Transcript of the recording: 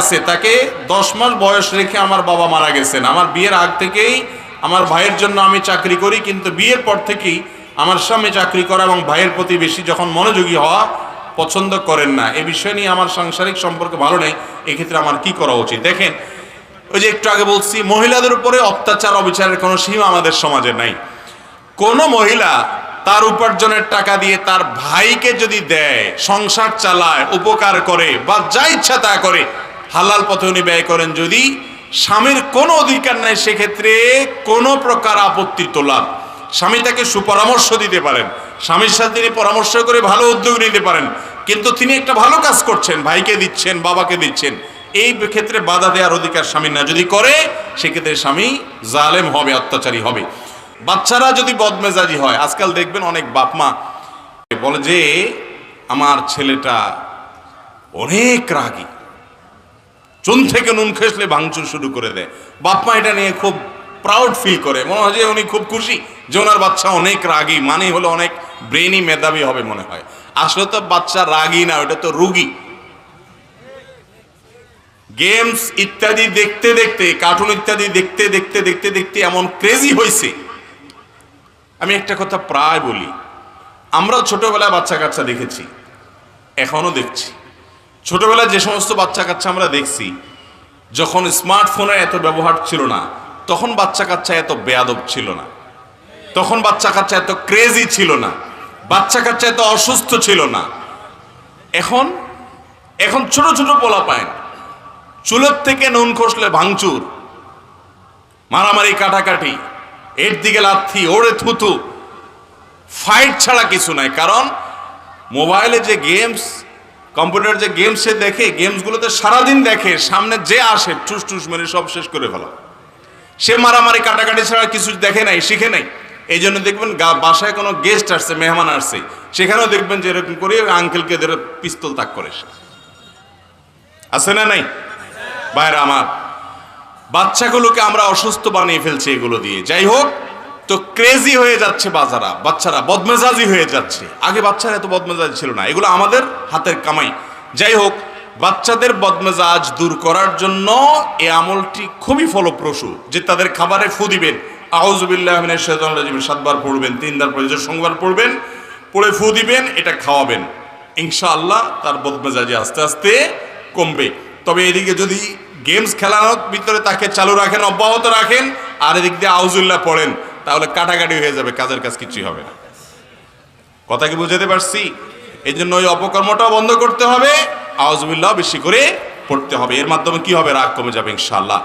আছে, তাকে দশ মাস বয়স রেখে আমার বাবা মারা গেছেন। আমার বিয়ের আগ থেকেই আমার ভাইয়ের জন্য আমি চাকরি করি, কিন্তু বিয়ের পর থেকেই আমার স্বামী চাকরি করা এবং ভাইয়ের প্রতি বেশি যখন মনোযোগী হওয়া পছন্দ করেন না। এ বিষয় নিয়ে আমার সাংসারিক সম্পর্ক ভালো নেই, এক্ষেত্রে আমার কি করা উচিত? দেখেন, ওই যে একটু আগে বলছি, মহিলাদের উপরে অত্যাচার, অবিচারের কোনো সীমা আমাদের সমাজে নাই। কোনো মহিলা তার উপার্জনের টাকা দিয়ে তার ভাইকে যদি দেয়, সংসার চালায়, উপকার করে বা যা ইচ্ছা তা করে হালাল পথে উনি ব্যয় করেন। যদি স্বামীর কোনো অধিকার নাই, সেক্ষেত্রে কোনো প্রকার আপত্তি তোলার স্বামী তাকে সুপরামর্শ দিতে পারেন। স্বামীর সাথে তিনি পরামর্শ করে ভালো উদ্যোগ নিতে পারেন। কিন্তু তিনি একটা ভালো কাজ করছেন, ভাইকে দিচ্ছেন, বাবাকে দিচ্ছেন। এই ক্ষেত্রে বাধা দেওয়ার অধিকার স্বামীর না। যদি করে, সেক্ষেত্রে স্বামী জালেম হবে, অত্যাচারী হবে। বাচ্চারা যদি বদমেজাজি হয়, আজকাল দেখবেন অনেক বাপ মা বলে যে, আমার ছেলেটা অনেক রাগী। চুন থেকে নুন খেসলে ভাঙচুর শুরু করে দেয়। বাপ মা এটা নিয়ে খুব প্রাউড ফিল করে। মনে হয় যে উনি খুব খুশি যে ওনার বাচ্চা অনেক রাগী মানে হলো অনেক ব্রেনই মেধাবী হবে মনে হয়। আসলে তো বাচ্চা রাগী না, ওটা তো রুগী। গেমস ইত্যাদি দেখতে দেখতে কার্টুন ইত্যাদি দেখতে দেখতে দেখতে দেখতে এমন ক্রেজি হয়েছে আমি একটা কথা প্রায় বলি। আমরা ছোটবেলায় বাচ্চা কাচ্চা দেখেছি, এখনও দেখছি। ছোটবেলায় যে সমস্ত বাচ্চা কাচ্চা আমরা দেখছি, যখন স্মার্টফোনের এত ব্যবহার ছিল না, তখন বাচ্চা কাচ্চা এত বেয়াদব ছিল না। তখন বাচ্চা কাচ্চা এত ক্রেজি ছিল না। বাচ্চা কাচ্চা এত অসুস্থ ছিল না। এখন এখন ছোট ছোট পোলা পায় চুলের থেকে নুন খসলে ভাঙচুর। মারামারি, কাটাকাটি। এর দিকে লাথি, ওরে থুতু। ফাইট ছাড়া কিছু নাই, কারণ মোবাইলে যে গেমস কম্পিউটার যে গেমস সে দেখে গেমসগুলোতে সারাদিন দেখে, সামনে যে আসে টুস টুস মেরে সব শেষ করে ফেলা। সে মারামারি, কাটাকাটি ছাড়া কিছু দেখে নাই, শিখে নাই। এই জন্য দেখবেন গা- বাসায় কোনো গেস্ট আসছে, মেহমান আসছে। সেখানেও দেখবেন যে এরকম করে আঙ্কেলকে ধরে পিস্তল তাক করে। আছে না নাই? বাইরে আমার, বাচ্চাগুলোকে আমরা অসুস্থ বানিয়ে ফেলছি এগুলো দিয়ে। যাই হোক তো ক্রেজি হয়ে যাচ্ছে বাজারা, বাচ্চারা বদমেজাজি হয়ে যাচ্ছে। আগে বাচ্চারা এত বদমেজাজি ছিল না, এগুলো আমাদের হাতের কামাই। যাই হোক, বাচ্চাদের বদমেজাজ দূর করার জন্য এই আমলটি খুবই ফলপ্রসূ, যে তাদের খাবারে ফু দিবেন। আউজুবিল্লাহ মিনাশ শাইতানির সাতবার পড়বেন, তিনবার পড়ে সংবার পড়বেন, পড়ে ফু দিবেন, এটা খাওয়াবেন। ইনশাআল্লাহ তার বদমেজাজি আস্তে আস্তে কমবে। তবে এদিকে যদি গেমস খেলানোর ভিতরে তাকে চালু রাখেন, অব্যাহত রাখেন, আর এদিক দিয়ে আউজুল্লাহ পড়েন। তাহলে কাটাকাটি হয়ে যাবে, কাজের কাজ কিছুই হবে না। কথা কি বুঝাতে পারছি? এই জন্য ওই অপকর্মটাও বন্ধ করতে হবে। আউজবিল্লাহ বেশি করে পড়তে হবে। এর মাধ্যমে কি হবে? রাগ কমে যাবে ইনশাআল্লাহ।